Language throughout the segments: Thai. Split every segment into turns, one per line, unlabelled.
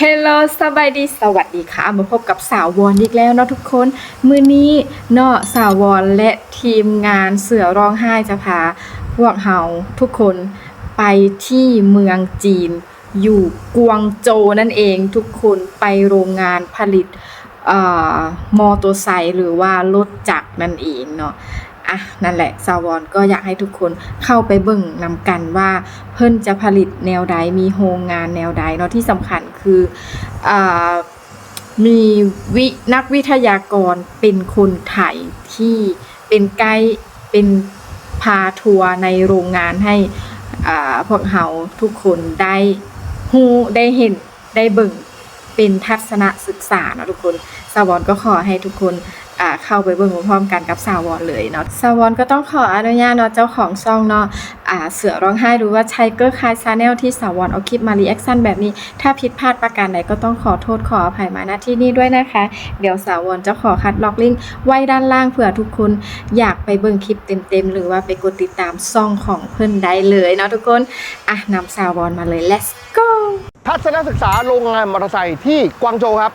เฮลโลสบายดี สวัสดีค่ะ มาพบกับสาววอนอีกแล้วเนาะทุกคน มื้อนี้เนาะสาววอนและทีมงานเสือร้องไห้จะพาพวกเฮาทุกคนไปที่เมืองจีน อยู่กวางโจนั่นเองทุกคนไปโรงงานผลิตเอ่อมอเตอร์ไซค์หรือว่ารถจักรนั่นเองเนาะ อะนั่นแหละซาวอนก็อยากให้ทุกคนเข้าไปเบิ่งนำกันว่า เพิ่นจะผลิตแนวใดมีโรงงานแนวใดเนาะที่สำคัญคืออามีวินักวิทยากรเป็นคนไทยที่เป็นไกด์เป็นพาทัวร์ในโรงงานให้อ่าพวกเราทุกคนได้ฮู้ได้เห็นได้เบิ่งเป็นทัศนศึกษาเนาะทุกคน สวอนก็ขอให้ทุกคน เข้าไปเบิ่งพร้อมกันกับสาวอนเลยเนาะสาวอนก็ต้องขออนุญาตเนาะเจ้าของช่องเนาะเสือร้องไห้หรือว่าไชเกอร์คายชาแนลที่สาวอนเอาคลิปมารีแอคชั่นแบบนี้ ถ้าผิดพลาดประการใดก็ต้องขอโทษขออภัยมาณที่นี่ด้วยนะคะ เดี๋ยวสาวอนจะขอคัดล็อกลิงก์ไว้ด้านล่างเผื่อทุกคนอยากไปเบิ่งคลิปเต็มๆ หรือว่าไปกดติดตามช่องของเพิ่อนได้เลยเนาะทุกคนอะนำสาวอนมาเลย let's go
ทัศนศึกษาโรงงานมอเตอร์ไซค์ที่กวางโจวครับ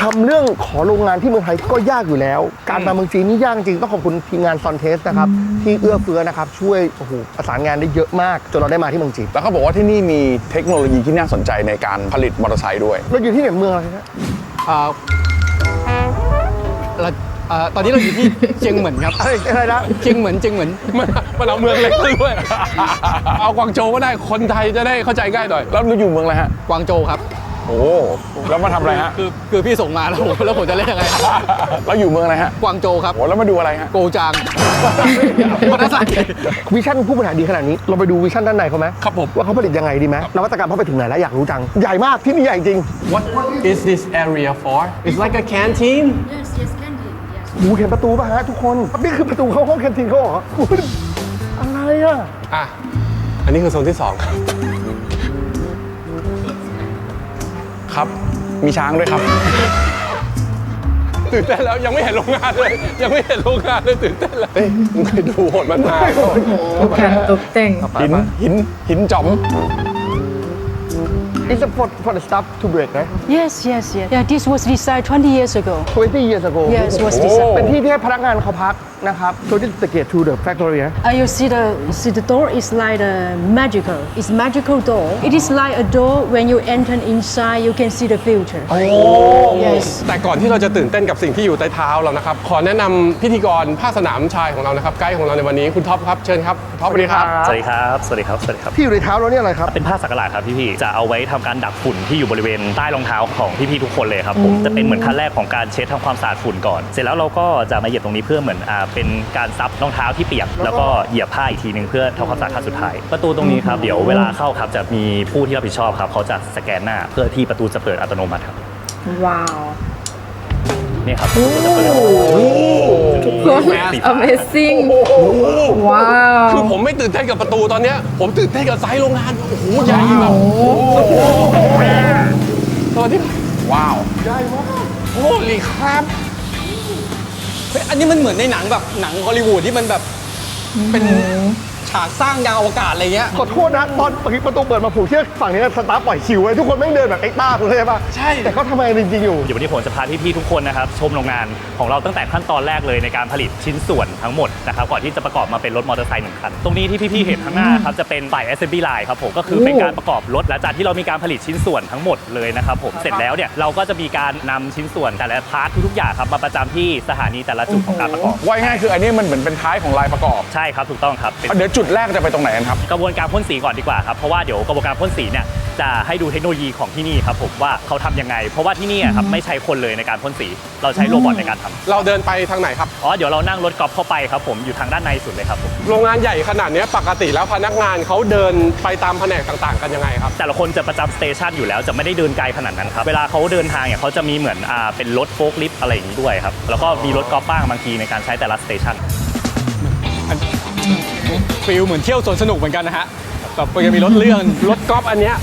ทำเรื่องขอโรงงานที่เมืองไทยก็ยากอยู่แล้ว การมาเมืองจีนนี่ยากจริงต้องขอบคุณทีมงานซอนเทสนะครับที่เอื้อเฟื้อนะครับช่วยโอ้โหประสานงานได้เยอะมาก จนเราได้มาที่เมืองจีน
แล้วเขาบอกว่าที่นี่มีเทคโนโลยีที่น่าสนใจในการผลิตมอเตอร์ไซค์ด้วย
เราอยู่ที่ไหนเมืองอะไรนะ
อ่าเราอ่าตอนนี้เราอยู่ที่เชียงเหมือนครับ
อะไรอะไรนะ
เชียงเหมือนเชียงเหมือน
มันมันเอาเมืองเล็กด้วยเอากวางโจวก็ได้คนไทยจะได้เข้าใจง่ายหน่อย
แล้วเราอยู่เมืองอะไรฮะ
กวางโจวครับ
โอ้แล้วมาทำอะไรฮะ
คือคือพี่ส่งมาแล้วผมแล้วผมจะเล่นยังไง
เราอยู่เมืองอะไรฮะ
กวางโจวครับ
โอ้แล้วมาดูอะไรฮะ
โกจางมอเตอร์ไซค์
วิชั่นผู้บริหารดีขนาดนี้ เราไปดูวิชั่นด้านในเขาไหม
ครับผม
ว่าเขาผลิตยังไงดีไหมนวัตกรรมเขาไปถึงไหนแล้วอยากรู้จัง ใหญ่มากที่นี่ใหญ่จริง
What is this area for It's like a canteen
Yes, yes, candy. Yes.
หมูเห็นประตูป่ะฮะทุกคน นี่คือประตูเข้าห้องแคนทีนเขาเหรออุ๊ยอะไรอะ
อะ อันนี้คือโซนที่สองครับ
ครับ มีช้างด้วยครับ
ตื่นเต้นแล้วยังไม่เห็นโรงงานเลย ยังไม่เห็นโรงงานเลยตื่นเต้นเลยเฮ้ยมึงเคยดูโหดมันมา
การตกแต่ง
หินหินหินจอม
It's for for the stuff to break นะ
Yes, yes, yes. Yeah, this was designed 20 years ago.
20 years ago
Yes, was
โอ้
designed.
เป็นที่ที่ให้พนักงานเขาพักนะครับ so this is the gate to the factory นะ
Uh, you see the see the door is like a magical. It's magical door. It is like a door when you enter inside, you can see the future. Yes.
แต่ก่อนที่เราจะตื่นเต้นกับสิ่งที่อยู่ใต้เท้าเรานะครับ ขอแนะนำพิธีกรภาคสนามชายของเรานะครับไกด์ของเราในวันนี้คุณท็อปครับเชิญครับท็อปสวัสดีครับ
สวัสดีครับ สวัสดีครับ สวัสดีครับ
ที่อยู่ในเท้าเราเนี่ยอะไรครับ
เป็นผ้าสักหลาดครับพี่ๆ จะเอาไว้ทำการดักฝุ่นที่อยู่บริเวณใต้รองเท้าของพี่ๆทุกคนเลยครับผมจะเป็นเหมือนขั้นแรกของการเช็ดทำความสะอาดฝุ่นก่อน เสร็จแล้วเราก็จะมาเหยียบตรงนี้เพื่อเหมือนอ่าเป็นการซับรองเท้าที่เปียก แล้วก็เหยียบผ้าอีกทีหนึ่งเพื่อทำความสะอาดขั้นสุดท้าย ประตูตรงนี้ครับเดี๋ยวเวลาเข้าครับจะมีผู้ที่รับผิดชอบครับเขาจะสแกนหน้าเพื่อที่ประตูจะเปิดอัตโนมัติครับ
ว้าว
นี่ครับประตูจะเปิด
ทุกคน Amazing ว้าว
คือผมไม่ตื่นเต้นกับประตูตอนเนี้ยผมตื่นเต้นกับไซส์โรงงาน โอ้โหใหญ่แบบสวัสดีครับว้าวใหญ่มากโอ้ลีครับ
เฮ้ยอันนี้มันเหมือนในหนังแบบหนังฮอลลีวูดที่มันแบบเป็น ฉากสร้างยานอวกาศอะไรเงี้ย
ขอโทษนะตอนประตูเปิดมาผูกเชือกฝั่งนี้สตาร์ปล่อยคิวไว้ทุกคนแม่งเดินแบบเอ็กต้าคุณเข้าใจปะ
ใช่
แต่เขาทำอะไรจริงๆอยู่
เดี๋ยววันนี้ผมจะพาพี่ๆทุกคนนะครับชมโรงงานของเราตั้งแต่ขั้นตอนแรกเลยในการผลิตชิ้นส่วนทั้งหมดนะครับก่อนที่จะประกอบมาเป็นรถมอเตอร์ไซค์หนึ่งคัน ตรงนี้ที่พี่ๆเห็นข้างหน้าครับจะเป็นฝ่าย assembly line ครับผมก็คือเป็นการประกอบรถหลังจากที่เรามีการผลิตชิ้นส่วนทั้งหมดเลยนะครับผมเสร็จแล้วเนี่ยเราก็จะมีการนำชิ้นส่วนแต่ละพาร์ททุกๆอย่างครับมาประจำที่สถานีแต่ละจุดของการประกอบ
ว่าง่ายคืออันนี้มันเหมือนเป็นท้ายของลายประกอบ
ใช่ครับถูกต้องครับเป็น
เดี๋ยวจุดแรกจะไปตรงไหนกันครับ
กระบวนการพ่นสีก่อนดีกว่าครับ เพราะว่าเดี๋ยวกระบวนการพ่นสีเนี่ยจะให้ดูเทคโนโลยีของที่นี่ครับผมว่าเขาทำยังไง เพราะว่าที่นี่อะครับไม่ใช้คนเลยในการพ่นสี เราใช้โรบอทในการทำ
เราเดินไปทางไหนครับ
อ๋อเดี๋ยวเรานั่งรถกอล์ฟเข้าไปครับผมอยู่ทางด้านในสุดเลยครับผม
โรงงานใหญ่ขนาดเนี้ยปกติแล้วพนักงานเขาเดินไปตามแผนกต่างๆ กันยังไงครับ
แต่ละคนจะประจำสเตชันอยู่แล้วจะไม่ได้เดินไกลขนาดนั้นครับเวลาเขาเดินทางเนี่ยเขาจะมีเหมือนอ่าเป็นรถโฟล์คลิฟต์อะไรอย่างนี้ด้วยครับแล้วก็มีรถกอล์ฟบ้างบางทีในการใช้แต่ละสเตชัน
ฟิลเหมือนเที่ยวสวนสนุกเหมือนกันนะฮะแบบก็จะมีรถเลื่อน
รถกอล์ฟอันเนี้ย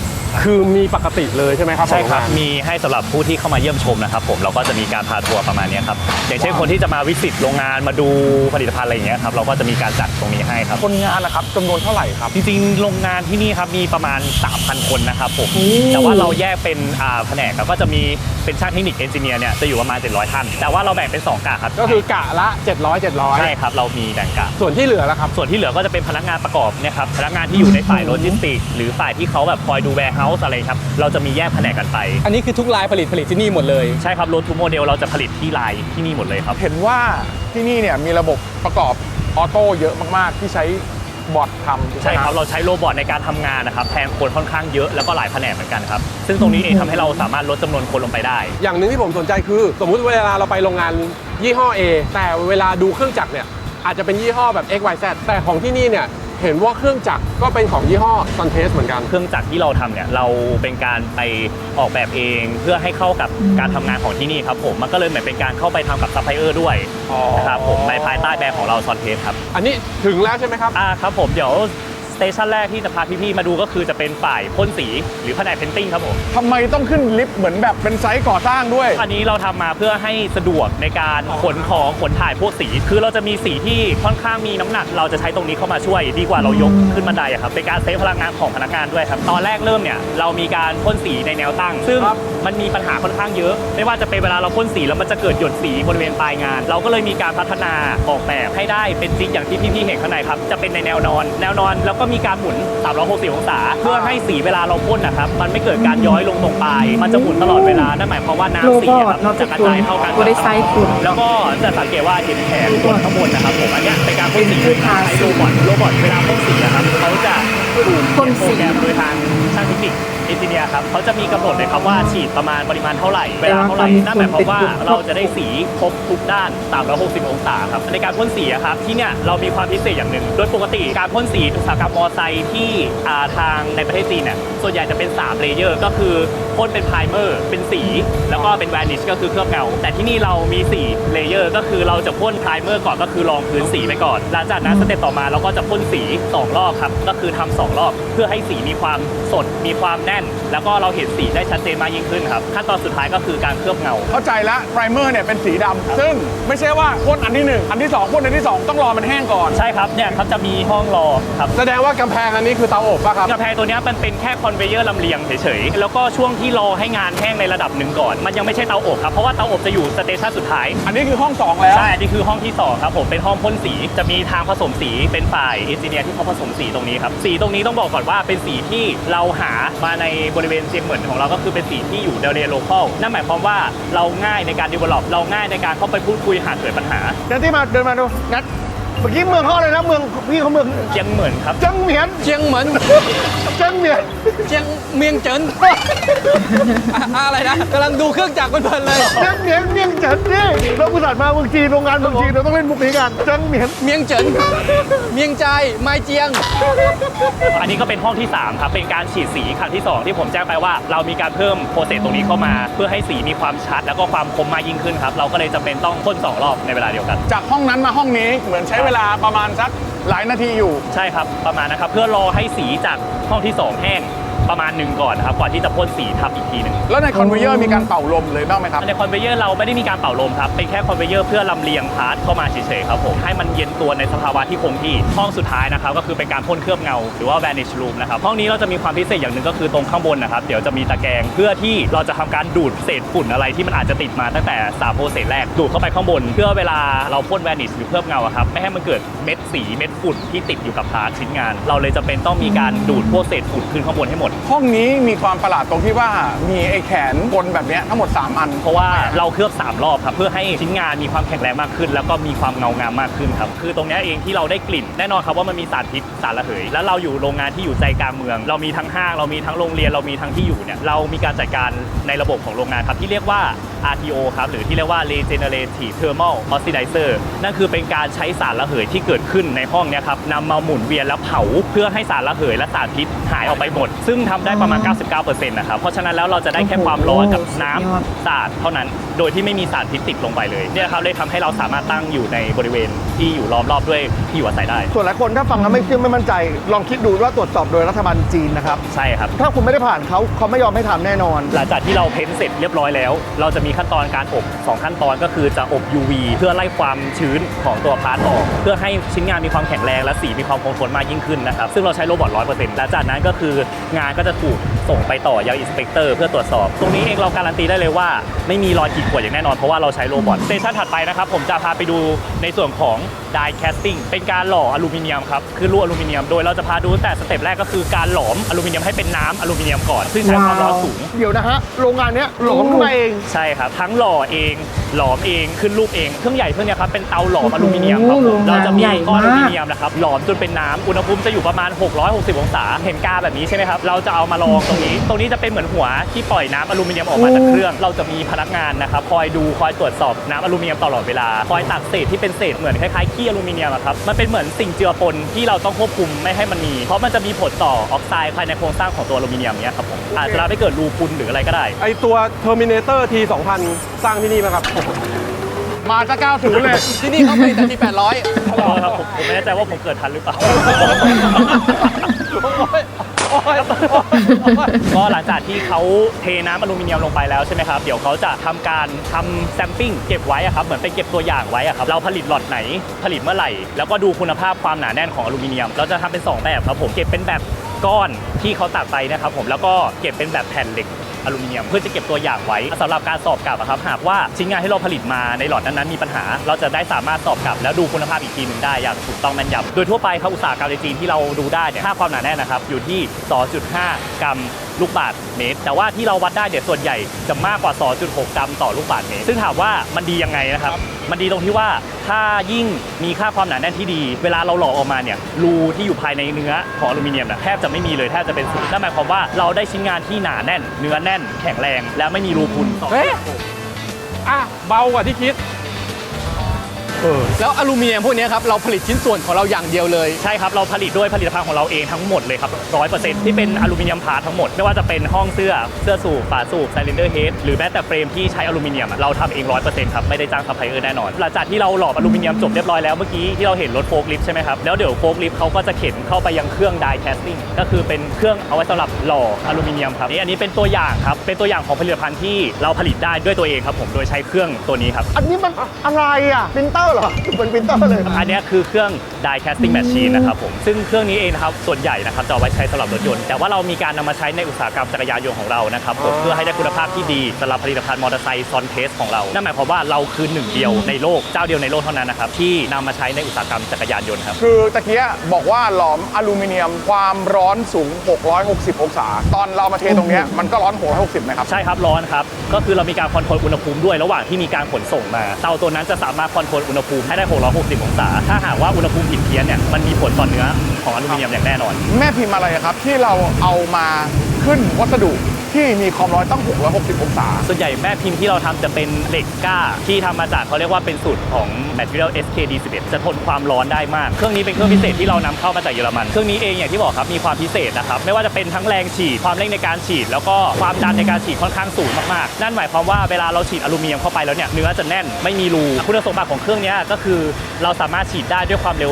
คือมีปกติเลยใช่ไหมครับ
ใช่ครับ
ของโงงาน
มีให้สำหรับผู้ที่เข้ามาเยี่ยมชมนะครับผมเราก็จะมีการพาทัวร์ประมาณเนี้ยครับอย่างเช่นคนที่จะมาวิสิตโรงงานมาดูผลิตภัณฑ์อะไรอย่างเงี้ยครับเราก็จะมีการจัดตรงนี้ให้ครับ
คนงานนะครับจำนวนเท่าไหร่ครับ
จริงๆ โรงงานที่นี่ครับมีประมาณ 3,000 คนนะครับผม แต่ว่าเราแยกเป็นอ่าแผนกครับก็จะมีเป็นช่างเทคนิคเอนจิเนียร์เนี่ยจะอยู่ประมาณ 700 ท่าน แต่ว่าเราแบ่งเป็น 2กะครับ
ก็คือกะละ 700 700
ใช่ครับ เรามีแบ่งกะ
ส่วนที่เหลือแล้วครับ
ส่วนที่เหลือก็จะเป็นพนักงานประกอบเนี่ยครับพนักงานที่อยู่ในฝ่ายโลจิสติกส์หรือฝ่ายที่เขาแบบคอยดูแวร์เฮาส์อะไรครับ เราจะมีแยกแผนกกันไป
อันนี้คือทุกลายผลิตผลิตที่นี่หมดเลย
ใช่ครับรถทุกโมเดลเราจะผลิตที่ไลน์ที่นี่หมดเลยครับ
เห็นว่าที่นี่เนี่ยมีระบบประกอบออโต้เยอะมาก ๆ ที่ใช้บอททำ
ใช่ครับ
ไหม
เราใช้โรบอทในการทำงานนะครับแทนคนค่อนข้างเยอะแล้วก็หลายแผนกเหมือนกันครับ ซึ่งตรงนี้เองทำให้เราสามารถลดจำนวนคนลงไปได้
อย่างหนึ่งที่ผมสนใจคือ สมมุติเวลาเราไปโรงงานยี่ห้อ A แต่เวลาดูเครื่องจักรเนี่ยอาจจะเป็นยี่ห้อแบบ X Y Z แต่ของที่นี่เนี่ย เห็นว่าเครื่องจักรก็เป็นของยี่ห้อ Sun Test เหมือนกัน
เครื่องจักรที่เราทำเนี่ยเราเป็นการไปออกแบบเองเพื่อให้เข้ากับการทำงานของที่นี่ครับผมมันก็เลยเหมือนเป็นการเข้าไปทำกับซัพพลายเออร์ด้วย
อ๋อ
นะครับผมในภายใต้แบรนด์ของเราซอนเทสครับ
อันนี้ถึงแล้วใช่ไหมครับ
อ่าครับผมเดี๋ยว สเตชันแรกที่จะพาพี่ๆมาดูก็คือจะเป็นฝ่ายพ่นสีหรือแผนกเพนติ้งครับผม
ทำไมต้องขึ้นลิฟต์เหมือนแบบเป็นไซต์ก่อสร้างด้วย
อันนี้เราทำมาเพื่อให้สะดวกในการขนของขนถ่ายพวกสี คือเราจะมีสีที่ค่อนข้างมีน้ำหนัก เราจะใช้ตรงนี้เข้ามาช่วยดีกว่าเรายกขึ้นบันไดอะครับเป็นการเซฟพลังงานของพนักงานด้วยครับตอนแรกเริ่มเนี่ยเรามีการพ่นสีในแนวตั้ง ซึ่ง
ครับ
มันมีปัญหาค่อนข้างเยอะ ไม่ว่าจะเป็นเวลาเราพ่นสีแล้วมันจะเกิดหยดสีบริเวณปลายงาน เราก็เลยมีการพัฒนาออกแบบให้ได้เป็นจริงอย่างที่พี่ๆเห็นข้างในครับจะเป็นในแนวนอน แนวนอนแล้วก็มีการหมุน 360 องศา เพื่อให้สีเวลาเราพ่นนะครับ มันไม่เกิดการย้อยลงตรงปลาย มันจะหมุนตลอดเวลา นั่นหมายความว่าน้ำสีอะครับ
โรบอทเนอะ
จะกระจายเท่ากัน
บริไซเคิล
แล้วก็จะสังเกตว่าเห็นแผงบนข้างบนนะครับผม อันเนี้ยเป็นการพ่นสีโดยการใช้โรบอท โรบอทเวลาพ่นสีนะครับ เขาจะถูก
พ่นสี
โปรแกรมโดยทางช่างเทคนิค เอนจิเนียร์ครับเขาจะมีกำหนดเลยครับว่าฉีดประมาณปริมาณเท่าไหร่เวลาเท่าไหร่นั่นหมายความว่าเราจะได้สีครบทุกด้าน360องศาครับในการพ่นสีอะครับที่เนี่ยเรามีความพิเศษอย่างหนึ่ง โดยปกติการพ่นสีอุตสาหกรรมมอไซค์ที่อ่าทางในประเทศจีนเนี่ยส่วนใหญ่จะเป็น3เลเยอร์ก็คือพ่นเป็นไพรเมอร์เป็นสี แล้วก็เป็นแวนิชก็คือเคลือบเงาแต่ที่นี่เรามี4เลเยอร์ก็คือเราจะพ่นไพรเมอร์ก่อนก็คือรองพื้นสีไปก่อนหลังจากนั้นสเต็ปต่อมาเราก็จะพ่นสีสองรอบครับก็คือทำสองรอบ เพื่อให้สีมีความสดมีความแน่น แล้วก็เราเห็นสีได้ชัดเจนมากยิ่งขึ้นครับ ขั้นตอนสุดท้ายก็คือการเคลือบเงา
เข้าใจแล้วไพรเมอร์เนี่ยเป็นสีดำซึ่งไม่ใช่ว่าพ่นอันที่หนึ่งอันที่สองพ่นอันที่สองต้องรอมันแห้งก่อน
ใช่ครับเนี่ยครับจะมีห้องรอครับ
แสดงว่ากำแพงอันนี้คือเตาอบป่ะครับ
กระแพงตัวเนี้ยมันเป็นแค่คอนเวเยอร์ลำเลียงเฉยๆ แล้วก็ช่วงที่รอให้งานแห้งในระดับหนึ่งก่อน มันยังไม่ใช่เตาอบครับ เพราะว่าเตาอบจะอยู่สเตชันสุดท้าย
อันนี้คือห้องสองแล้ว
ใช่ อันนี่คือห้องที่สองครับผม เป็นห้องพ่นสี จะมีทางผสมสีเป็นฝ่ายเอนจิเนียร์ที่เขาผสมสีตรงนี้ครับ สีตรงนี้ต้องบอกก่อนว่าเป็นสีที่เราหามาในบริเวณเชียงเหมินของเราก็คือเป็นสีที่อยู่เดเรโลคอลนั่นหมายความว่าเราง่ายในการดีเวลลอปเราง่ายในการเข้าไปพูดคุยหาเกิดปัญหา
เดินที่มาเดินมาดูนัด มื่อกี้เมืองเขาอะไรนะเมืองพี่เขาเมือง
เชียงเหมือนครับ
จังเหมียน
เจียงเหมือน
จังเหมียน
เจียงเมียงเจินอะอะไรนะกำลังดูเครื่องจักรเพลินๆเลย
จังเหมียนเมียงเฉินนี่เราอุตส่าห์มาเมืองจีนโรงงานเมืองจีนเราต้องเล่นมุกนี้กันจังเหมียน
เมียงเจินเมียงใจไมเจียง
อันนี้ก็เป็นห้องที่ 3 ครับ เป็นการฉีดสีครั้งที่ 2 ที่ผมแจ้งไปว่า เรามีการเพิ่มโปรเซสตรงนี้เข้ามา เพื่อให้สีมีความชัด แล้วก็ความคมมากยิ่งขึ้นครับ เราก็เลยจำเป็นต้องพ่นสองรอบในเวลาเดียวกัน
จากห้องนั้นมาห้องนี้เหมือนใช้เวลาลาประมาณสักหลายนาทีอยู่
ใช่ครับประมาณนะครับ เพื่อรอให้สีจากห้องที่ 2 แห้ง ประมาณหนึ่งก่อนนะครับก่อนที่จะพ่นสีทับอีกทีหนึ่ง
แล้วในคอนเวเยอร์มีการเป่าลมเลยบ้างไหมครับ
ในคอนเวเยอร์เราไม่ได้มีการเป่าลมครับเป็นแค่คอนเวเยอร์เพื่อลำเลียงพาร์ทเข้ามาเฉยๆครับผมให้มันเย็นตัวในสภาวะที่คงที่ห้องสุดท้ายนะครับก็คือเป็นการพ่นเคลือบเงาหรือว่า vanish room นะครับห้องนี้เราจะมีความพิเศษอย่างหนึ่งก็คือตรงข้างบนนะครับเดี๋ยวจะมีตะแกรงเพื่อที่เราจะทำการดูดเศษฝุ่นอะไรที่มันอาจจะติดมาตั้งแต่สามโปรเซสแรกดูดเข้าไปข้างบน เพื่อเวลาเราพ่น vanish หรือเคลือบเงาอะครับไม่ให้มันเกิดเม็ดสีเม็ดฝุ่นที่ติดอยู่กับพาร์ทชิ้นงาน เราเลยจะเป็นต้องมีการดูดพวกเศษฝุ่นขึ้นข้างบนให้หมด
ห้องนี้มีความประหลาดตรงที่ว่ามีไอ้แขนกลแบบเนี้ยทั้งหมด 3 อัน
เพราะว่าเราเคลือบ 3 รอบครับเพื่อให้ชิ้นงานมีความแข็งแรงมากขึ้น แล้วก็มีความเงางามมากขึ้นครับคือตรงเนี้ยเองที่เราได้กลิ่นแน่นอนครับว่ามันมีสารพิษสารระเหย แล้วเราอยู่โรงงานที่อยู่ใจกลางเมือง เรามีทั้งห้างเรามีทั้งโรงเรียนเรามีทั้งที่อยู่เนี่ยเรามีการจัดการในระบบของโรงงานครับที่เรียกว่า RTO ครับหรือที่เรียกว่า Regenerative Thermal Oxidizer นั่นคือเป็นการใช้สารระเหยที่เกิดขึ้นในห้องเนี้ยครับนำมาหมุนเวียนแล้วเผาเพื่อให้สารระเหยและสารพิษหายออกไปหมด ซึ่งทำได้ประมาณ 99%นะครับ เพราะฉะนั้นแล้วเราจะได้แค่ความร้อนกับน้ำ
สุดยอด
สะอาดเท่านั้น โดยที่ไม่มีสารพิษติดลงไปเลยเนี่ยครับเลยทำให้เราสามารถตั้งอยู่ในบริเวณที่อยู่ล้อมรอบด้วยที่อยู่อาศัยได้
ส่วนหลายคนถ้าฟังแล้วไม่เชื่อไม่มั่นใจ ลองคิดดูว่าตรวจสอบโดยรัฐบาลจีนนะครับ
ใช่ครับ
ถ้าคุณไม่ได้ผ่านเขาเขาไม่ยอมให้ทำแน่นอน
หลังจากที่เราเพ้นท์เสร็จเรียบร้อยแล้ว เราจะมีขั้นตอนการอบ 2 ขั้นตอนก็คือจะอบ UV เพื่อไล่ความชื้นของตัวพาร์ทออก เพื่อให้ชิ้นงานมีความแข็งแรงและสีมีความคงทนมากยิ่งขึ้นนะครับซึ่งเราใช้โรบอท100%และจากนั้นก็คืองานก็จะถูก ส่งไปต่อยังอินสเปกเตอร์เพื่อตรวจสอบ ตรงนี้เองเราการันตีได้เลยว่า ไม่มีรอยขีดข่วนอย่างแน่นอนเพราะว่าเราใช้โรบอทสเตชันถัดไปนะครับผมจะพาไปดูในส่วนของ ไดแคสติ้งเป็นการหล่ออลูมิเนียมครับคือรูอลูมิเนียมโดยเราจะพาดูตั้งแต่สเต็ปแรกก็คือการหลอมอลูมิเนียมให้เป็นน้ำอลูมิเนียมก่อน ซึ่งใช้ความร้อนสูง
เดี๋ยวนะฮะ โรงงานเนี้ยหลอมขึ้นมาเอง
ใช่ครับ ทั้งหล่อเองหลอมเองขึ้นรูปเองเครื่องใหญ่เครื่องเนี้ยครับเป็นเตาหลอมอลูมิเนียมครับผ
โอ้
ม
โห
เราจะมี
ใหญ่
ก้อนอ
มาก
ลูมิเนียมนะครับหลอมจนเป็นน้ำอุณหภูมิจะอยู่ประมาณ 660 องศาเห็นกาแบบนี้ใช่ไหมครับเราจะเอามาลองตรงนี้ ตรงนี้จะเป็นเหมือนหัวที่ปล่อยน้ำอลูมิเนียมออกมาจากเครื่อง เราจะมีพนักงานนะครับคอยดูคอยตรวจสอบน้ำอลูมิเนียมตลอดเวลาคอยตักเศษที่เป็นเศษเหมือนคล้ายๆขี้อลูมิเนียมอะครับมันเป็นเหมือนสิ่งเจือปนที่เราต้องควบคุมไม่ให้มันมี เพราะมันจะมีผลต่อออกไซด์ภายในโครงสร้างของตัวอลูมิเนียมเนี้ยครับผมอาจจะทำให้เกิดรูพุนหรืออะไรก็ได้
ไอตัว Terminator T 2000สร้างที่นี่ไหมครับ
มาจะ90 เลย
ที่นี่เขาผลิตแต่ที่800
ขอโทษครับผมผมไม่แน่ใจว่าผมเกิดทันหรือเปล่า ก็หลังจากที่เขาเทน้ำอลูมิเนียมลงไปแล้วใช่ไหมครับ เดี๋ยวเขาจะทำการทำแซมปิ้งเก็บไว้อะครับ เหมือนไปเก็บตัวอย่างไว้อะครับ เราผลิตหลอดไหน ผลิตเมื่อไหร่ แล้วก็ดูคุณภาพความหนาแน่นของอลูมิเนียม เราจะทำเป็น 2 แบบครับผม เก็บเป็นแบบก้อนที่เขาตัดไปนะครับผม แล้วก็เก็บเป็นแบบแผ่นเหล็ก อลูมิเนียม เพื่อจะเก็บตัวอย่างไว้สำหรับการสอบกลับนะครับหากว่าชิ้นงานที่เราผลิตมาในหลอดนั้นๆมีปัญหา เราจะได้สามารถสอบกลับ แล้วดูคุณภาพอีกทีหนึ่งได้อย่างถูกต้องแม่นยำโดยทั่วไปครับอุตสาหกรรมในจีนที่เราดูได้เนี่ยค่าความหนาแน่นนะครับอยู่ที่ 2.5 กรัม ลูกบาศก์เมตร แต่ว่าที่เราวัดได้เนี่ยส่วนใหญ่จะมากกว่า 2.6 กรัมต่อลูกบาศก์เมตร ซึ่งถามว่ามันดียังไงนะครับ มันดีตรงที่ว่าถ้ายิ่งมีค่าความหนาแน่นที่ดี เวลาเราหล่อออกมาเนี่ยรูที่อยู่ภายในเนื้อของอลูมิเนียมเนี่ยแทบจะไม่มีเลยแทบจะเป็นศูนย์นั่นหมายความว่าเราได้ชิ้นงานที่หนาแน่น เนื้อแน่น แข็งแรง และไม่มีรูพุน
เฮ้ยอะเบากว่าที่คิด
แล้วอลูมิเนียมพวกเนี้ยครับเราผลิตชิ้นส่วนของเราอย่างเดียวเลย
ใช่ครับ เราผลิตด้วยผลิตภัณฑ์ของเราเองทั้งหมดเลยครับร้อยเปอร์เซ็นต์ที่เป็นอลูมิเนียมพาร์ททั้งหมด ไม่ว่าจะเป็นห้องเสื้อเสื้อสูบฝาสูบไซเลนเดอร์เฮดหรือแม้แต่เฟรมที่ใช้อลูมิเนียมอะเราทำเองร้อยเปอร์เซ็นต์ครับไม่ได้จ้างซัพพลายเออร์แน่นอนหลังจากที่เราหล่ออลูมิเนียมจบเรียบร้อยแล้วเมื่อกี้ที่เราเห็นรถโฟล์คลิฟต์ใช่ไหมครับแล้วเดี๋ยวโฟล์คลิฟต์เขาก็จะเข็นเข้าไปยังเครื่องไดแคสติ้งก็คือเป็นเครื่องเอาไว้สำหรับหล่ออลูมิเนียมครับนี่อันนี้เป็นตัวอย่างครับเป็นตัวอย่างของผลิตภัณฑ์ที่เราผลิตได้ด้วยตัวเองครับผมโดยใช้เครื่องตัวนี้ครับ
อันนี้มันอะไรอะปรินเตอร์เหรอเป็นปรินเตอร์เลย
อันเนี้ยคือเครื่อง die casting machine นะครับผมซึ่งเครื่องนี้เองนะครับส่วนใหญ่นะครับจะเอาไว้ใช้สำหรับรถยนต์ แต่ว่าเรามีการนำมาใช้ในอุตสาหกรรมจักรยานยนต์ของเรานะครับผมเพื่อให้ได้คุณภาพที่ดีสำหรับผลิตภัณฑ์มอเตอร์ไซค์ซอนเทสของเรา นั่นหมายความว่าเราคือหนึ่งเดียวในโลกเจ้าเดียวในโลกเท่านั้นนะครับที่นำมาใช้ในอุตสาหกรรมจักรยานยนต์ครับ
คือตะเกียบอกว่าหลอมอลูมิเนียมความร้อนสูง 660 องศา ตอนเรามาเทตรงเนี้ยมันก็ร้อน 660ไหมครับ
ใช่ครับร้อนครับก็คือเรามีการคอนโทรลอุณหภูมิด้วยระหว่างที่มีการขนส่งมาเตาตัวนั้นจะสามารถคอนโทรลอุณณหภูมิให้ได้ 660 องศา ถ้าหากว่าอุณหภูมิผิดเพี้ยนเนี่ย มันมีผลต่อเนื้อของอลูมิเนียมอย่างแน่นอน
แม่พิมพ์อะไรครับที่เราเอามาขึ้นวัสดุ ที่มีความร้อนต้อง660 องศา
ส่วนใหญ่แม่พิมพ์ที่เราทำจะเป็นเหล็กก้า ที่ทำมาจากเขาเรียกว่าเป็นสูตรของ Material SKD11 จะทนความร้อนได้มาก เครื่องนี้เป็นเครื่องพิเศษที่เรานำเข้ามาจากเยอรมัน เครื่องนี้เองอย่างที่บอกครับมีความพิเศษนะครับ ไม่ว่าจะเป็นทั้งแรงฉีด ความเร่งในการฉีด แล้วก็ความดันในการฉีดค่อนข้างสูงมากๆ นั่นหมายความว่าเวลาเราฉีดอลูมิเนียมเข้าไปแล้วเนี่ยเนื้อจะแน่นไม่มีรู คุณสมบัติของเครื่องนี้ก็คือ เราสามารถฉีดได้ด้วยความเร็ว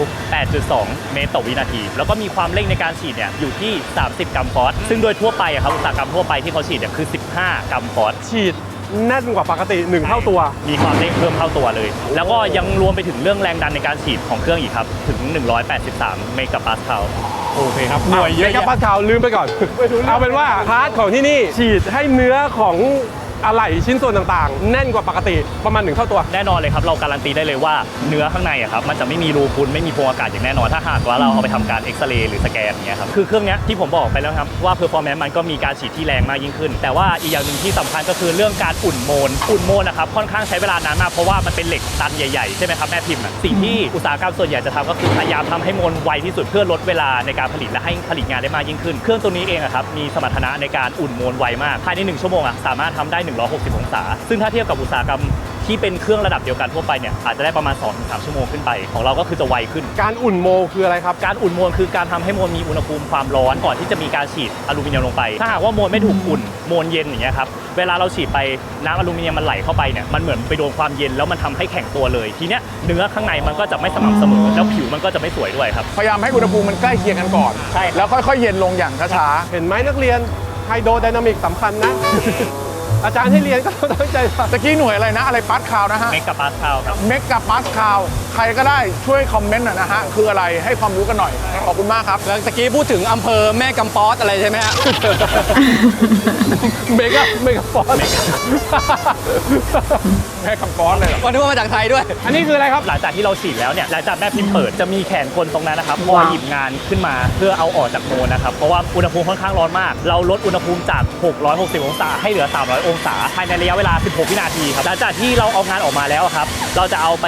8.2 เมตรต่อวินาที แล้วก็มีความเร่งในการฉีดเนี่ยอยู่ที่ 30 กรัมฟอสซึ่งโดยทั่วไปอะครับอุตสาหกรรมทั่วไปที่เขาฉีดเนี่ยคือ 15 กรัมฟอส
ฉีดแน่นกว่าปกติ1เท่าตัว
มีความเร่งเพิ่มเท่าตัวเลย แล้วก็ยังรวมไปถึงเรื่องแรงดันในการฉีดของเครื่องอีกครับ ถึง 183 เมกะปาสคาล
โอเคครับหน่วยเยอะครับพักข่าวลืมไปก่อน เอาเป็นว่าพาร์ทของที่นี่ฉีดให้เนื้อของ อะไหล่ชิ้นส่วนต่างๆ แน่นกว่าปกติประมาณหนึ่งเท่าตัว
แน่นอนเลยครับเราการันตีได้เลยว่าเนื้อข้างในอะครับมันจะไม่มีรูพุนไม่มีพรงอากาศอย่างแน่นอนถ้าหากว่าเราเอาไปทำการเอ็กซเรย์หรือสแกนอย่างเงี้ยครับคือเครื่องเนี้ยที่ผมบอกไปแล้วครับว่าเพอร์ฟอร์แมนซ์มันก็มีการฉีดที่แรงมากยิ่งขึ้น แต่ว่าอีกอย่างหนึ่งที่สำคัญก็คือเรื่องการอุ่นโมนอุ่นโมนนะครับค่อนข้างใช้เวลานานมากเพราะว่ามันเป็นเหล็กตันใหญ่ๆใช่ไหมครับแม่พิมพ์อะสิ่งที่อุตสาหกรรมส่วนใหญ่จะทำก็คือพยายามทำให้โมนไวที่สุดเพื่อลดเวลาในการผลิตและให้ผลิตงานได้มากยิ่งขึ้น เครื่องตัวนี้เองอะครับมีสมรรถนะในการอุ่นโมนไวมากภายในหนึ่งชั่วโมงอะสามารถทำได้160 องศา ซึ่งถ้าเทียบกับอุตสาหกรรมที่เป็นเครื่องระดับเดียวกันทั่วไปเนี่ยอาจจะได้ประมาณ2-3ชั่วโมงขึ้นไป ของเราก็คือจะไวขึ้น
การอุ่นโมคืออะไรครับ
การอุ่นมวลคือการทำให้มวลมีอุณหภูมิความร้อนก่อนที่จะมีการฉีดอลูมิเนียมลงไป ถ้าหากว่ามวลไม่ถูกอุ่นมวลเย็นอย่างเงี้ยครับเวลาเราฉีดไปน้ำอลูมิเนียมมันไหลเข้าไปเนี่ยมันเหมือนไปโดนความเย็นแล้วมันทำให้แข็งตัวเลย ทีเนี้ยเนื้อข้างในมันก็จะไม่สม่ำเสมอแล้วผิวมันก็จะไม่สวยด้วยครับ
พยายามให้อุณหภูมิมันใกล้เคียงกันก่อน
ใช่ครับ
แล้วค่อยๆ เย็นลงอย่างช้า
เห็นไหมนักเรียนไฮโดรไดนามิกสำคัญนะ อาจารย์ให้เรียนก็ต้องตั้งใจฟัง
ๆตะกี้หน่วยอะไรนะ อะไรปัสคาวนะฮะ
เมกะปาสคาลครับ
เมกะปัสคาว ใครก็ได้ช่วยคอมเมนต์หน่อยนะฮะคืออะไรให้ความรู้กันหน่อย ขอบคุณมากครับ
แล้วตะกี้พูดถึงอำเภอแม่กำปอสอะไรใช่ไหมฮะ
เมกะเมกะฟอน
แม่คำฟ้อนเลยเหรอ
วันนี้ว่ามาจากไทยด้วย
อันนี้คืออะไรครับ
หลังจากที่เราฉีดแล้วเนี่ยหลังจากแม่พิมพ์เปิดจะมีแขนคนตรงนั้นนะครับคอย
ว้าว
หยิบงานขึ้นมาเพื่อเอาออกจากโมนนะครับเพราะว่าอุณหภูมิค่อนข้างร้อนมาก เราลดอุณหภูมิจาก 660 องศาให้เหลือ 300 องศาภายในระยะเวลา 16 วินาทีครับหลังจากที่เราเอางานออกมาแล้วครับเราจะเอาไป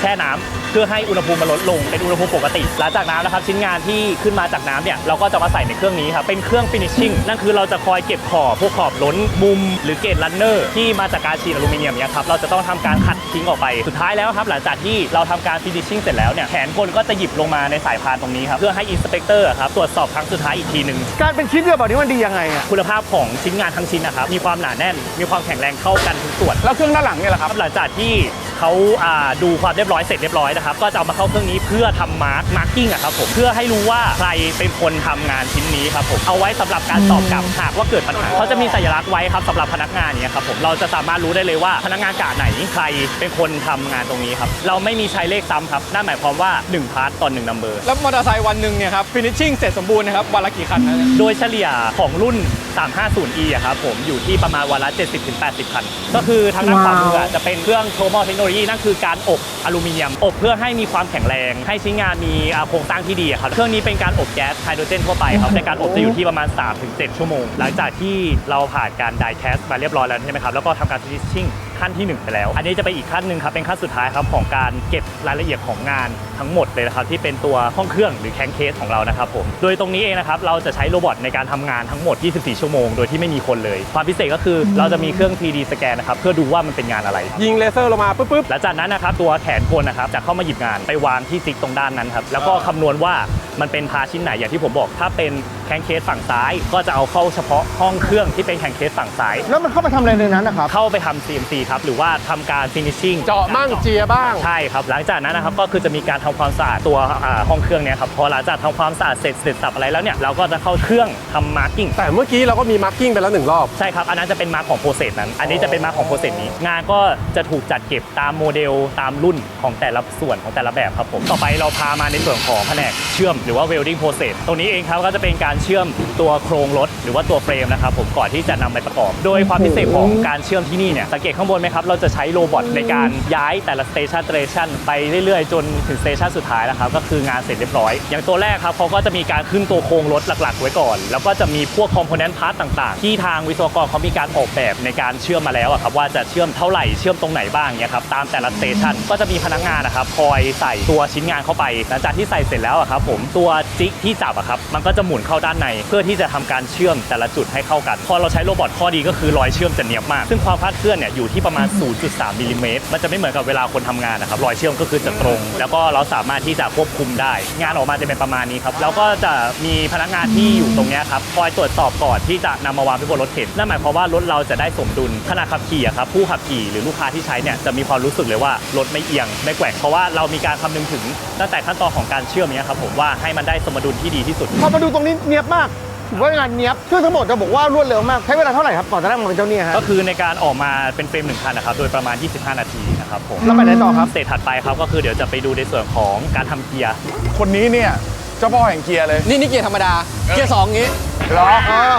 แช่น้ำเพื่อให้อุณหภูมิมันลดลงเป็นอุณหภูมิปกติ หลังจากนั้นนะครับชิ้นงานที่ขึ้นมาจากน้ำเนี่ยเราก็จะมาใส่ในเครื่องนี้ครับเป็นเครื่อง finishing นั่นคือเราจะคอยเก็บขอบพวกขอบล้นมุม หรือเกจลันเนอร์ที่มาจากการฉีดอลูมิเนียมเนี่ยครับเราจะต้องทำการขัดทิ้งออกไปสุดท้ายแล้วครับหลังจากที่เราทำการ finishing เสร็จแล้วเนี่ยแขนกลก็จะหยิบลงมาในสายพานตรงนี้ครับเพื่อให้ inspector อะครับตรวจสอบครั้งสุดท้ายอีกทีหนึ่ง
การเป็นชิ้นเดียวแบบนี้มันดียังไงอะ
คุณภาพของชิ้นงานทั้งชิ้นนะครับมีความหนาแน่น มีความแข็งแรงเข้ากันทุกส่วน
แล้วเครื่องด้านหลังเนี่ยแหละครับ
หลังจากที่เขาอ่าดูความเรียบร้อยเสร็จเรียบร้อยนะครับ ก็จะเอามาเข้าเครื่องนี้เพื่อทำมาร์กมาร์กิ้งอะครับผมเพื่อให้รู้ว่าใครเป็นคนทำงานชิ้นนี้ครับผมเอาไว้สำหรับการตอบกลับหากว่าเกิดปัญหาเขาจะมีสัญลักษณ์ไว้ครับสำหรับพนักงานเนี่ยครับผมเราจะสามารถรู้ได้เลยว่าพนักงานกะไหนใครเป็นคนทำงานตรงนี้ครับเราไม่มีใช้เลขซ้ำครับนั่นหมายความว่า1พาร์ทต่อ1นัมเบอร์
แล้วมอเตอร์ไซค์วันหนึ่งเนี่ยครับฟินิชชิ่งเสร็จสมบูรณ์นะครับวันละกี่คันนะเนี่ย
โดยเฉลี่ยของรุ่น 350e อะครับผมอยู่ที่ประมาณวันละ 70-80คัน ก็คือทางด้านขวามืออะจะเป็นเครื่องโทรโมเทคโนโลยีนั่นคือการอบอลูมิเนียม อบเพื่อให้มีความแข็งแรง ให้ชิ้นงานมีอ่าโครงสร้างที่ดีอะครับเครื่องนี้เป็นการอบแก๊สไฮโดรเจนทั่วไปครับในการอบจะอยู่ที่ประมาณ 3-7 ชั่วโมง หลังจากที่เราผ่านการไดแคสมาเรียบร้อยแล้วใช่ไหมครับแล้วก็ทำการฟินิชชิ่งขั้นที่หนึ่งไปแล้ว อันนี้จะเป็นอีกขั้นหนึ่งครับเป็นขั้นสุดท้ายครับของการเก็บรายละเอียดของงานทั้งหมดเลยนะครับที่เป็นตัวห้องเครื่องหรือแคนเคสของเรานะครับผมโดยตรงนี้เองนะครับเราจะใช้โรบอทในการทำงานทั้งหมด 24 ชั่วโมง โดยที่ไม่มีคนเลย ความพิเศษก็คือเราจะมีเครื่อง 3D สแกนนะครับเพื่อดูว่ามันเป็นงานอะไร
ยิงเลเซอร์ลงมาปุ๊บปุ๊บ
หลังจากนั้นนะครับตัวแขนกลนะครับจะเข้ามาหยิบงานไปวางที่ซิกตรงด้านนั้นครับแล้วก็คำนวณว่ามันเป็นพาชิ้นไหนอย่างที่ผมบอก ถ้าเป็นแคนเคสฝั่งซ้าย ก็จะเอาเข้าเฉพาะห้องเครื่องที่เป็นแคนเคสฝั่งซ้าย
แล้วมันเข้ามาทำอะไรในนั้นนะครับ
เข้าไปทำ CNC ครับหรือว่าทำการ finishing
เจาะบ้างเจียบ้าง
ใช่ครับ หลังจากนั้นนะครับก็คือจะมีการทำความสะอาดตัวอ่าห้องเครื่องเนี่ยครับพอหลังจากทำความสะอาดเสร็จเสร็จสับอะไรแล้วเนี่ยเราก็จะเข้าเครื่องทำมาร์กิ้ง
แต่เมื่อกี้เราก็มีมาร์กิ้งไปแล้วหนึ่งรอบ
ใช่ครับอันนั้นจะเป็นมาร์กของโปรเซสนั้น อันนี้จะเป็นมาร์กของโปรเซสนี้ งานก็จะถูกจัดเก็บตามโมเดลตามรุ่นของแต่ละส่วนของแต่ละแบบครับผมต่อไปเราพามาในส่วนของแผนกเชื่อมหรือว่า welding process ตรงนี้เองครับก็จะเป็นการเชื่อมตัวโครงรถหรือว่าตัวเฟรมนะครับผมก่อนที่จะนำไปประกอบ โดยความพิเศษของการเชื่อมที่นี่เนี่ยสังเกตข้างบนไหมครับ เราจะใช้โรบอทในการย้ายแต่ละสเตชันสเตชันไปเรื่อยๆ จนถึงสเตชันสุดท้ายแล้วครับ ก็คืองานเสร็จเรียบร้อย อย่างตัวแรกครับเขาก็จะมีการขึ้นตัวโครงรถหลักๆ ไว้ก่อน แล้วก็จะมีพวกคอมโพเนนต์พาร์ตต่างๆ ที่ทางวิศวกรเขามีการออกแบบในการเชื่อมมาแล้วอะครับว่าจะเชื่อมเท่าไหร่เชื่อมตรงไหนบ้างเนี่ยครับตามแต่ละสเตชันก็จะมีพนักงานนะครับคอยใส่ตัวชิ้นงานเข้าไป หลังจากที่ใส่เสร็จแล้วอะครับผมตัวจิ๊กที่จับอะครับมันก็จะหมุนเข้าด้านใน เพื่อที่จะทำการเชื่อมแต่ละจุดให้เข้ากันพอเราใช้โรบอทข้อดีก็คือรอยเชื่อมจะเนียบมาก ซึ่งความคลาดเคลื่อนเนี่ยอยู่ที่ประมาณ 0.3มิลลิเมตรมันจะไม่เหมือนกับเวลาคนทำงานนะครับรอยเชื่อมก็คือจะตรง แล้วก็เราสามารถที่จะควบคุมได้ งานออกมาจะเป็นประมาณนี้ครับแล้วก็จะมีพนักงานที่อยู่ตรงเนี้ยครับคอยตรวจสอบก่อนที่จะนำมาวางไว้บนรถเข็นนั่นหมายความว่ารถเราจะได้สมดุลขณะขับขี่อะครับผู้ขับขี่หรือลูกค้าที่ใช้เนี่ยจะมีความรู้สึกเลยว่ารถไม่เอียงไม่แกว่งเพราะว่าเรามีการคำนึงถึงตั้งแต่ขั้นตอนของการเชื่อมเนี้ยครับผมว่าให้มันได้สมดุลที่ดีที่สุด
พอมาดูตรงนี้เนียบมาก ถือว่างานเนียบเครื่องทั้งหมดจะบอกว่ารวดเร็วมาก ใช้เวลาเท่าไหร่ครับก่อนจะได้มาเป็นเจ้าเนี่ยฮะ
ก็คือในการออกมาเป็นเฟรมหนึ่งคันนะครับโดยประมาณ 25 นาทีนะครับผม
แล้วไปไหนต่อครับ
สเตจถัดไปครับก็คือเดี๋ยวจะไปดูในส่วนของการทำเกียร์
คนนี้เนี่ยเจ้าพ่อแห่งเกียร์เลย
นี่นี่เกียร์ธรรมดา เกียร์สองงี้
เหรอ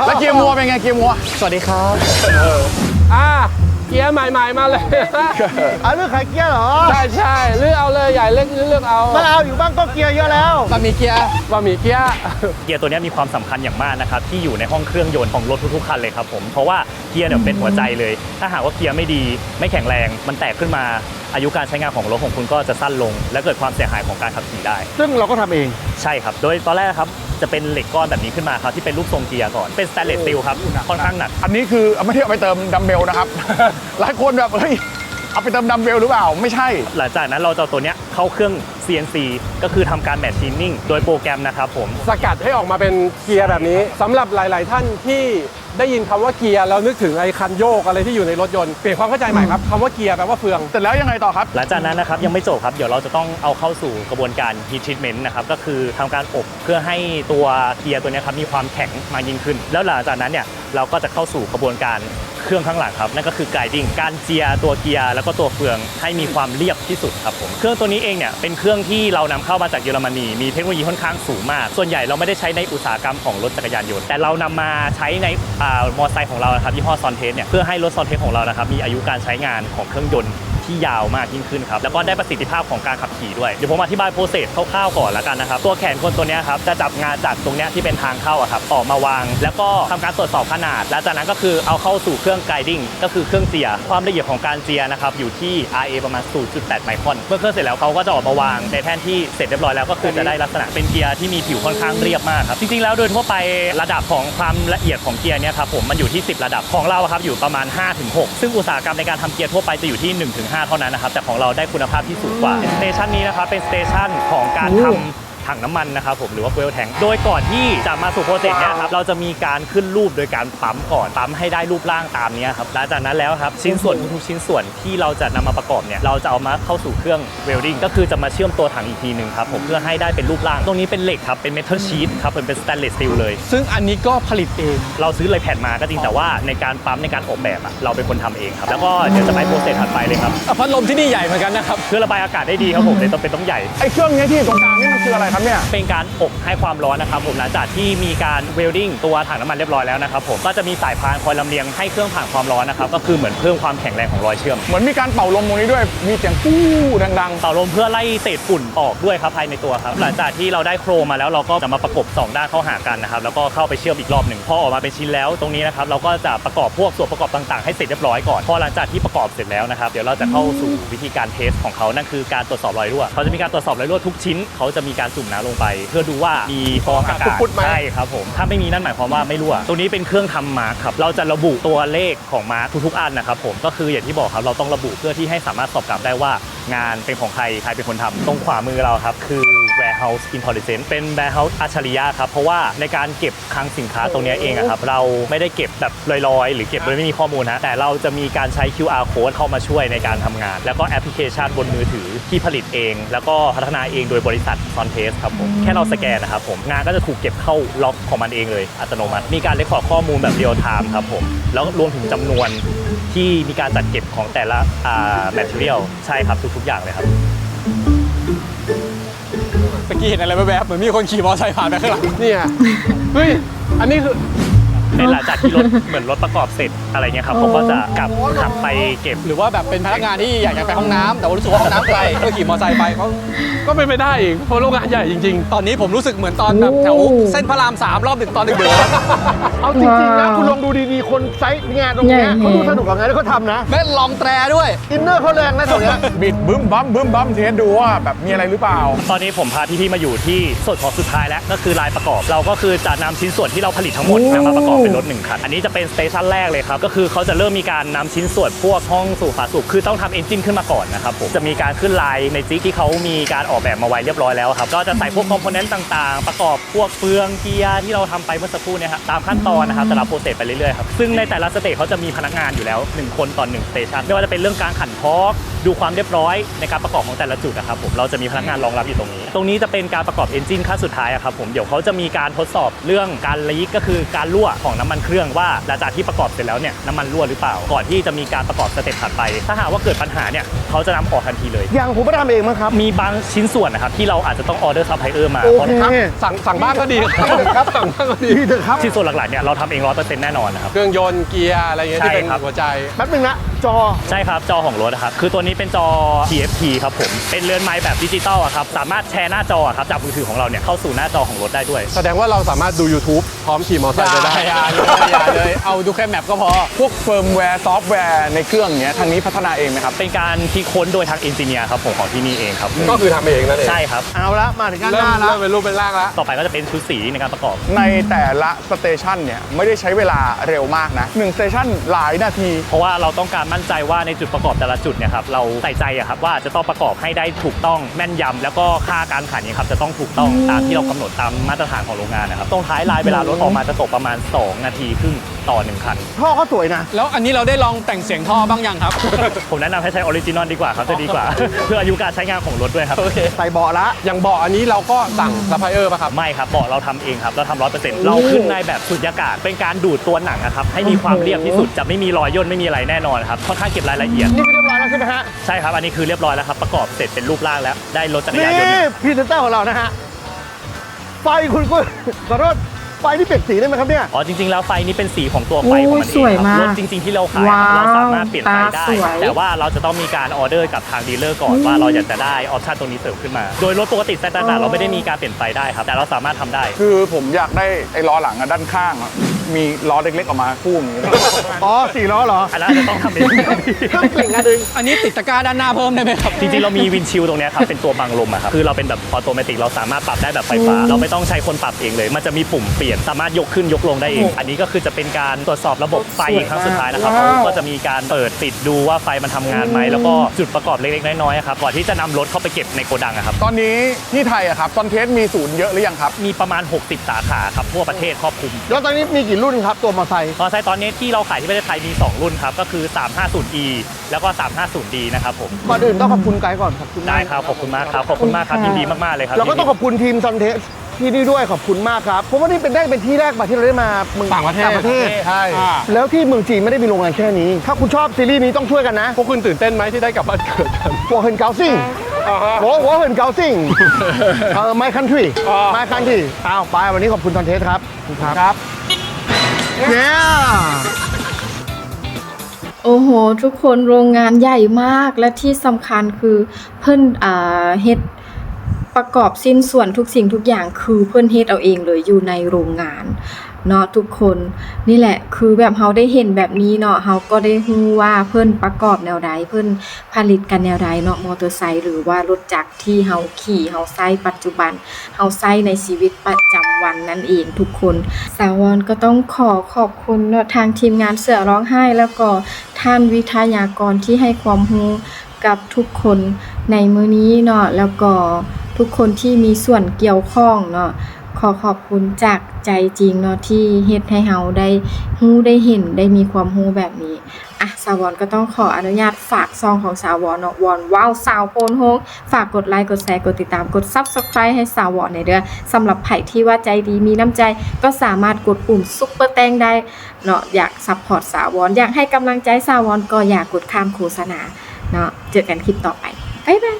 แล้วเกียร์มัวเป็นไงเกียร์มัว
สวัสดีครับ
อ่า เกียร์ใหม่ๆมาเลย เอา
เรื่องขายเกียร์เหรอ
ใช่ใช่เลือกเอาเลยใหญ่เล็กเลือกเอา
มาเอาอยู่บ้างก็เกียร์เยอะแล้ว
บะหมี่เกียร์
บะหมี่เกียร์
เกียร์ตัวนี้มีความสำคัญอย่างมากนะครับที่อยู่ในห้องเครื่องยนต์ของรถทุกๆคันเลยครับผมเพราะว่าเกียร์เนี่ยเป็นหัวใจเลย ถ้าหากว่าเกียร์ไม่ดี ไม่แข็งแรงมันแตกขึ้นมาอายุการใช้งานของรถของคุณก็จะสั้นลง และเกิดความเสียหายของการขับขี่ได้
ซึ่งเราก็ทำเอง
ใช่ครับ โดยตอนแรกครับ จะเป็นเหล็กก้อนแบบนี้ขึ้นมาครับที่เป็นรูปทรงเกียร์ก่อนเป็นสแตนเลสสตีลครับค่อนข้างหนัก
อันนี้คือไม่ได้เอาไปเติมดัมเบลนะครับ หลายคนแบบเฮ้ยเอาไปเติมดัมเบลหรือเปล่า ไม่ใช่
หลังจากนั้นเราจะเอาตัวเนี้ยเข้าเครื่อง CNC ก็คือทำการแมทชินนิ่งโดยโปรแกรมนะครับผม
สกัดให้ออกมาเป็นเกียร์แบบนี้สำหรับหลาย ๆ ท่านที่ ได้ยินคำว่าเกียร์แล้วนึกถึงไอ้คันโยกอะไรที่อยู่ในรถยนต์เปลี่ยนความเข้าใจใหม่ครับคำว่าเกียร์แปลว่าเฟือง
เสร็จแล้วยังไงต่อครับ
หลังจากนั้นนะครับยังไม่จบครับ เดี๋ยวเราจะต้องเอาเข้าสู่กระบวนการ heat treatment นะครับก็คือทำการอบเพื่อให้ตัวเกียร์ตัวเนี้ยครับมีความแข็งมากยิ่งขึ้น แล้วหลังจากนั้นเนี่ยเราก็จะเข้าสู่กระบวนการ เครื่องข้างหลังครับนั่นก็คือ guiding การเจียตัวเกียร์แล้วก็ตัวเฟืองให้มีความเรียบที่สุดครับผมเครื่องตัวนี้เองเนี่ยเป็นเครื่องที่เรานำเข้ามาจากเยอรมนีมีเทคโนโลยีค่อนข้างสูงมาก ส่วนใหญ่เราไม่ได้ใช้ในอุตสาหกรรมของรถจักรยานยนต์แต่เรานำมาใช้ในมอเตอร์ไซค์ของเรานะครับยี่ห้อซอนเทสเนี่ยเพื่อให้รถซอนเทสของเรานะครับมีอายุการใช้งานของเครื่องยนต์ ที่ยาวมากยิ่งขึ้นครับแล้วก็ได้ประสิทธิภาพของการขับขี่ด้วยเดี๋ยวผมอธิบายโปรเซสคร่าวๆก่อนแล้วกันนะครับตัวแขนคนตัวนี้ครับจะจับงานจากตรงนี้ที่เป็นทางเข้าอะครับออกมาวาง แล้วก็ทำการตรวจสอบขนาด และจากนั้นก็คือเอาเข้าสู่เครื่องไกดิ้งก็คือเครื่องเจียความละเอียดของการเจียนะครับอยู่ที่ RA ประมาณ 0.8 ไมครอน เมื่อเครื่องเสร็จแล้วเขาก็จะออกมาวางในแท่นที่เสร็จเรียบร้อยแล้วก็คือจะได้ลักษณะเป็นเกียร์ที่มีผิวค่อนข้างเรียบมากครับจริงๆแล้วโดยทั่วไประดับของความละเอียดของเกียร์เนี่ยครับผมมันอยู่ที่ 10 ระดับของเราอะครับอยู่ประมาณ 5-6 ซึ่งอุตสาหกรรมในการทำเกียร์ทั่วไปจะอยู่ที่ 1-5เท่านั้นนะครับ แต่ของเราได้คุณภาพที่สูงกว่าสเตชันนี้นะครับเป็นสเตชันของการทำ ถังน้ำมันนะครับผมหรือว่า fuel tank โดยก่อนที่จะมาสู่โปรเจกต์เนี้ยครับเราจะมีการขึ้นรูปโดยการปั๊มก่อนปั๊มให้ได้รูปร่างตามเนี้ยครับหลังจากนั้นแล้วครับชิ้นส่วนทุกๆชิ้นส่วนที่เราจะนำมาประกอบเนี่ยเราจะเอามาเข้าสู่เครื่อง welding ก็คือจะมาเชื่อมตัวถังอีกทีหนึ่งครับผมเพื่อให้ได้เป็นรูปร่างตรงนี้เป็นเหล็กครับเป็น metal sheet ครับเป็นเป็น stainless steel เลย
ซึ่งอันนี้ก็ผลิตเอง
เราซื้อเลยแผ่นมาก็จริงแต่ว่าในการปั๊มในการออกแบบอะเราเป็นคนทำเองครับแล้วก็เดี๋ยวจะไปโปรเซสถัดไปเลยครับ
อะพัดลมที่นี่ใหญ่เหมือนกันนะครับ
เพื่อระบายอากาศได้ดีครับผมเลยต้องเป็นต้องใหญ่
ไอ้เครื่องเนี้ยที่อยู่ตรงกลางนี่มันคืออะไรครับเนี่ย
เป็นการอบให้ความร้อนนะครับผมหลังจากที่มีการเวลดิ้งตัวถังน้ำมันเรียบร้อยแล้วนะครับผมก็จะมีสายพานคอยลำเลียงให้เครื่องผ่านความร้อนนะครับก็คือเหมือนเพิ่มความแข็งแรงของรอยเชื่อม
เหมือนมีการเป่าลมตรงนี้ด้วย มีเสียงฟู้ดัง
เป่าลมเพื่อไล่เศษฝุ่นออกด้วยครับภายในตัวครับ หลังจากที่เราได้โครงมาแล้วเราก็จะมาประกบสองด้านเข้าหากันนะครับแล้วก็เข้าไปเชื่อมอีกรอบหนึ่งพอออกมาเป็นชิ้นแล้วตรงนี้นะครับเราก็จะประกอบพวกส่วนประกอบต่างๆให้เสร็จเรียบร้อยก่อนพอหลังจากที่ประกอบเสร็จแล้วนะครับเดี๋ยวเราจะเข้าสู่วิธีการเทสของเขานั่นคือการตรวจสอบรอยรั่วเขาจะมีการตรวจสอบรอยรั่วทุกชิ้นเขาจะมีการจุ่มน้ำลงไป เพื่อดูว่ามีฟองอากาศ
พุดๆไหม
ใช่ครับผมถ้าไม่มีนั่นหมายความว่าไม่รั่ว ตัวนี้เป็นเครื่องทำมาร์คครับเราจะระบุตัวเลขของมาร์คทุกๆอันนะครับผมก็คืออย่างที่บอกครับเราต้องระบุเพื่อที่ให้สามารถสอบกลับได้ว่างานเป็นของใครใครเป็นคนทำตรงขวามือเราครับคือ warehouse intelligence เป็น warehouse อัจฉริยะครับ เพราะว่าในการเก็บคลังสินค้าตรงเนี้ยเองอะครับ เราไม่ได้เก็บแบบลอยๆ หรือเก็บโดยไม่มีข้อมูลนะแต่เราจะมีการใช้ QR code เข้ามาช่วยในการทำงาน แล้วก็แอปพลิเคชันบนมือถือที่ผลิตเอง แล้วก็พัฒนาเองโดยบริษัท s o n t e s t ครับผมแค่เราสแกนนะครับผมงานก็จะถูกเก็บเข้าล็อกของมันเองเลยอัตโนมัติ มีการเลคคอร์ดข้อมูลแบบเรียลไทม์ครับผมแล้วรวมถึงจำนวนที่มีการจัดเก็บของแต่ละอ่า material ใช่ครับทุกๆอย่างเลยครับ
เมื่อกี้เห็นอะไรแวบๆเหมือนมีคนขี่มอเตอร์ไซค์ผ่านไปข้างหลัง
เนี่ย เฮ้ย อันนี้คือ
เป็นหลังจากที่รถเหมือนรถประกอบเสร็จอะไรเงี้ยครับเขาก็จะกลับขับไปเก็บ
หรือว่าแบบเป็นพนักงานที่อยากจะไปห้องน้ำแต่ว่ารู้สึกว่าห้องน้ำไกลก็ขี่มอเตอร์ไซค์ไปเขา
ก็เป็นไปได้อีกเพราะโรงงานใหญ่จริง
ตอนนี้ผมรู้สึกเหมือนตอนแบบแถวเส้นพระรามสามรอบดึกตอนดึก
เอาจริงๆนะคุณลองดูดีๆ คนไซต์งานตรงเนี้ย
ใหญ่
เขาดูสนุกกับงานที่เขาทำนะ
ๆแม่ลองแตรด้วย
อินเนอร์เขาแรงนะตรงเนี้ย
ๆบิดบึ้มบั้มบึ้มบั้มเทสดูว่าแบบมีอะไรหรือเปล่า
ตอนนี้ผมพาพี่ๆมาอยู่ที่ส่วนของสุดท้ายแล้วก็คือลายประกอบ เราก็คือจะนำชิ้นส่วนที่เราผลิตทั้งหมดนำมาประกอบเป็นรถหนึ่งคัน อันนี้จะเป็นสเตชันแรกเลยครับ ก็คือเขาจะเริ่มมีการนำชิ้นส่วนพวกห้องสู่ฝาสูบคือต้องทำเอนจินขึ้นมาก่อนนะครับผมจะมีการขึ้นลายในจิกที่เขามีการออกแบบมาไว้เรียบร้อยแล้วครับก็จะใส่พวกคอมโพเนนต์ต่างๆ ประกอบพวกเฟืองเกียร์ที่เราทำไปเมื่อสักครู่เนี่ยครับตามขั้นตอนนะครับแต่ละโปรเซสไปเรื่อยๆครับซึ่งในแต่ละสเตจเขาจะมีพนักงานอยู่แล้วหนึ่งคนต่อหนึ่งสเตชันไม่ว่าจะเป็นเรื่องการขันทอกดูความเรียบร้อยในการประกอบของแต่ละจุดนะครับผมเราจะมีพนักงานรองรับอยู่ตรงนี้ ตรงนี้จะเป็นการประกอบเอนจินขั้นสุดท้ายอะครับผมเดี๋ยวเขาจะมีการทดสอบเรื่องการลีกก็คือการรั่วของน้ำมันเครื่องว่าหลังจากที่ประกอบเสร็จแล้วเนี่ยน้ำมันรั่วหรือเปล่า ก่อนที่จะมีการประกอบสเต็ปถัดไป ถ้าหากว่าเกิดปัญหาเนี่ยเขาจะนำออกทันทีเลย
อย่างผมไปทำเองมั้งครับ
มีบางชิ้นส่วนนะครับที่เราอาจจะต้องออเดอร์ซัพพลายเออร์มา
โอ
เพราะ
เค
ๆสั่งสั่งบ้างก็ดีครับสั่งบ้างก็ดี
ดีเถอะครับ
ชิ้นส่วนหลักๆเนี่ยเราทำเองร้อยเปอร์เซ็นต์แน่นอนนะครับ
เครื่องยนต์เกียร์อะไรเงี้ยที่เป็น
ใช่ครับ
หัวใจ
แป๊บนึงนะ จอ
ใช่ครับจอของรถนะครับคือตัวนี้เป็นจอ TFT ครับผม เป็นเรือนไม้แบบดิจิตอลอะครับ สามารถแชร์หน้าจออะครับจากมือถือของเราเนี่ยเข้าสู่หน้าจอของรถได้ด้วย
แสดงว่าเราสามารถดู YouTube พร้อมขี่มอเตอร์ไซค์ไปได้
อย่าเลยอย่าเลย เอาดูแค่แมปก็พอ
พวกเฟิร์มแวร์ซอฟต์แวร์ในเครื่องเนี้ยทางนี้พัฒนาเองไหมครับ
เป็นการคิดค้นโดยทางเอนจิเนียร์ครับผมของที่นี่เองครับ
ก็คือทำเองนั่นเอง
ใช่ครับ
เอาละมาถึงด้าน
เริ่
ห
ม
น้าแล้
เริ่
ว
มเป็นรูปเป็นร่างแล้ว
ต่อไปก็จะเป็นชุดสีในการประกอบ
ในแต่ละสเตชันเนี่ยไม่ได้ใช้เวลาเร็วมากนะหนึ่งสเตชันหลายนาที
เพราะว่าเราต้องการมั่นมั่นใจว่าในจุดประกอบแต่ละจุดเนี่ยครับเราใส่ใจอะครับว่าจะต้องประกอบให้ได้ถูกต้องแม่นยำแล้วก็ค่าการขันเนี่ยครับจะต้องถูกต้องตามที่เรากำหนดตามมาตรฐานของโรงงานนะครับตรงท้ายลายเวลารถออกมาจะตกประมาณ 2 นาทีครึ่งต่อหนึ่งคัน
ท่อเขาสวยนะ
แล้วอันนี้เราได้ลองแต่งเสียงท่อบ้างยังครับ
ผมแนะนำให้ใช้ออริจินอลดีกว่าครับจะดีกว่า เพื่ออายุการใช้งานของรถด้วยครับ
ใส่เบาะละ
อย่างเบาะอันนี้เราก็สั่งซัพพลายเออร์ป่ะครับ
ไม่ครับเบาะเราทำเองครับเราทำร้อยเปอร์เซ็นต์เราขึ้นในแบบสุญญากาศเป็นการดูดตัวหนังอะครับให้มีความเรียบที่สุดจะไม่มีรอยย่นไม่มีอะไรแน่นอนครับค่อนข้างเก็บรายละเอียด
นี่คือเรียบร้อยแล้วใช่ไหมฮะ
ใช่ครับ อันนี้คือเรียบร้อยแล้วครับ ประกอบเสร็จเป็นรูปร่างแล้ว ได้รถจักร
นี่
ยานยนต์
พรีเซนเตอร์ของเรานะฮะ ไฟคุณกุ้ยขอโทษไฟที่เปลี่ยนสีได้ไหมครับเนี่ย
อ๋อจริง ๆ แล้วไฟนี้เป็นสีของตัวไฟของมัน
โอ้
เอง
สวย
ครับ
มาก
รถจริง ๆ ที่เราขายครับ
ว้าว
เราสามารถเปลี่ยนไฟได้
ตาสวย
แต่ว่าเราจะต้องมีการออเดอร์กับทางดีลเลอร์ก่อนว่าเราอยากจะได้ออปชันตรงนี้เสริมขึ้นมา โดยรถปกติสแตนดาร์ดเราไม่ได้มีการเปลี่ยนไฟได้ครับแต่เราสามารถทำได้
คือผมอยากได้ไอ้ล้อหลังอะด้านข้างอะ มีล้อเล็กๆออกมาคู่อย่างนี้
อ๋อสี่ล้อเหรอ
อันนั้นอาจจะต้องทำเอง
เครื่องเปลี่ยนกันเอง
อันนี้ติดตะกร้าด้านหน้าเพิ่มได้ไหมครับ
จริงๆ เรามีวินชิลตรงเนี้ยครับ เป็นตัวบังลมอะครับ คือเราเป็นแบบออโตเมติกเราสามารถปรับได้แบบไฟฟ้า เราไม่ต้องใช้คนปรับเองเลย มันจะมีปุ่มเปลี่ยนสามารถยกขึ้นยกลงได้เอง อันนี้ก็คือจะเป็นการตรวจสอบระบบไฟอีกครั้งสุดท้ายนะครับ
ว้าว
ก็จะมีการเปิดปิดดูว่าไฟมันทำงานไหมแล้วก็จุดประกอบเล็กๆน้อยๆอะครับก่อนที่จะนำรถเข้าไปเก็บในโกดังอะครับ
ตอนนี้ที่ไทยอะครับซอนเทสมีศูนย์เยอะหรือยังครับ
มีประมาณ 60 สาขาครับทั่วประเทศครอบคลุม
แล้วตอนนี้มีกี่่รุ่นครับตัวมอเตอร์ไซค์
มอเตอร์ไซค์ตอนนี้ที่เราขายที่ประเทศไทยมี 2 รุ่นครับ ก็คือ 350e แล้วก็ 350d นะครับผม
ก่อนอื่นต้องขอบคุณไกด์ก่อนขอบคุณม
ได้ครับขอบคุณมากครับขอบคุณมากครับยินดีมากๆเลยครับ
แล้วก็ต้องขอบคุณทีมซอนเทสที่นี่ด้วยขอบคุณมากครับเพราะว่านี่เป็นแรกเป็นที่แรกมาที่เราได้มาเมือง
ต่างประเทศ
ใช่
แล้วที่เมืองจีนไม่ได้มีโรงงานแค่นี้ ถ้าคุณชอบซีรีส์นี้ต้องช่วยกันนะ
พวกคุณตื่นเต้นไหมที่ได้กลับบ้านเกิดกัน
หัวเหินเกาซิ่งหัวัวเหินเกาซิ่งเอ
อ
my country my country อ้าวไปวันนี้ขอบคุณซันเทสครับครับ yeah
โอ้โห ทุกคนโรงงานใหญ่มากและที่สำคัญคือเพิ่นอ่าเฮ็ดประกอบสิ้นส่วนทุกสิ่งทุกอย่างคือเพิ่นเฮ็ดเอาเองเลยอยู่ในโรงงานเนาะทุกคนนี่แหละคือแบบเฮาได้เห็นแบบนี้เนาะเฮาก็ได้ฮู้ว่าเพิ่นประกอบแนวใดเพิ่นผลิตกันแนวใดเนาะมอเตอร์ไซค์หรือว่ารถจักรที่เฮาขี่เฮาใช้ปัจจุบันเฮาใช้ในชีวิตประจำวันนั่นเองทุกคนสาวรก็ต้องขอขอบคุณเนาะทางทีมงานเสือร้องไห้แล้วก็ท่านวิทยากรที่ให้ความรู้กับทุกคนในมื้อนี้เนาะแล้วก็ทุกคนที่มีส่วนเกี่ยวข้องเนาะขอขอบคุณจาก ใจจริงเนาะที่เฮ็ดให้เฮาได้รู้ได้เห็นได้มีความรู้แบบนี้อะสาวรก็ต้องขออนุญาตฝากซองของสาวรเนาะวอนว้าวสาวโพนโฮงฝากกดไลค์กดแชร์กดติดตามกด Subscribe ให้สาวรในอยเด้อสำหรับไผ่ที่ว่าใจดีมีน้ำใจก็สามารถกดปุ่มซุปเปอร์แตงได้เนาะอยากซัพพอร์ตสาวรอนอยากให้กำลังใจสาวรก็อยากกดข้ามโฆษณาเนาะเจอกันคลิปต่อไปบ๊ายบาย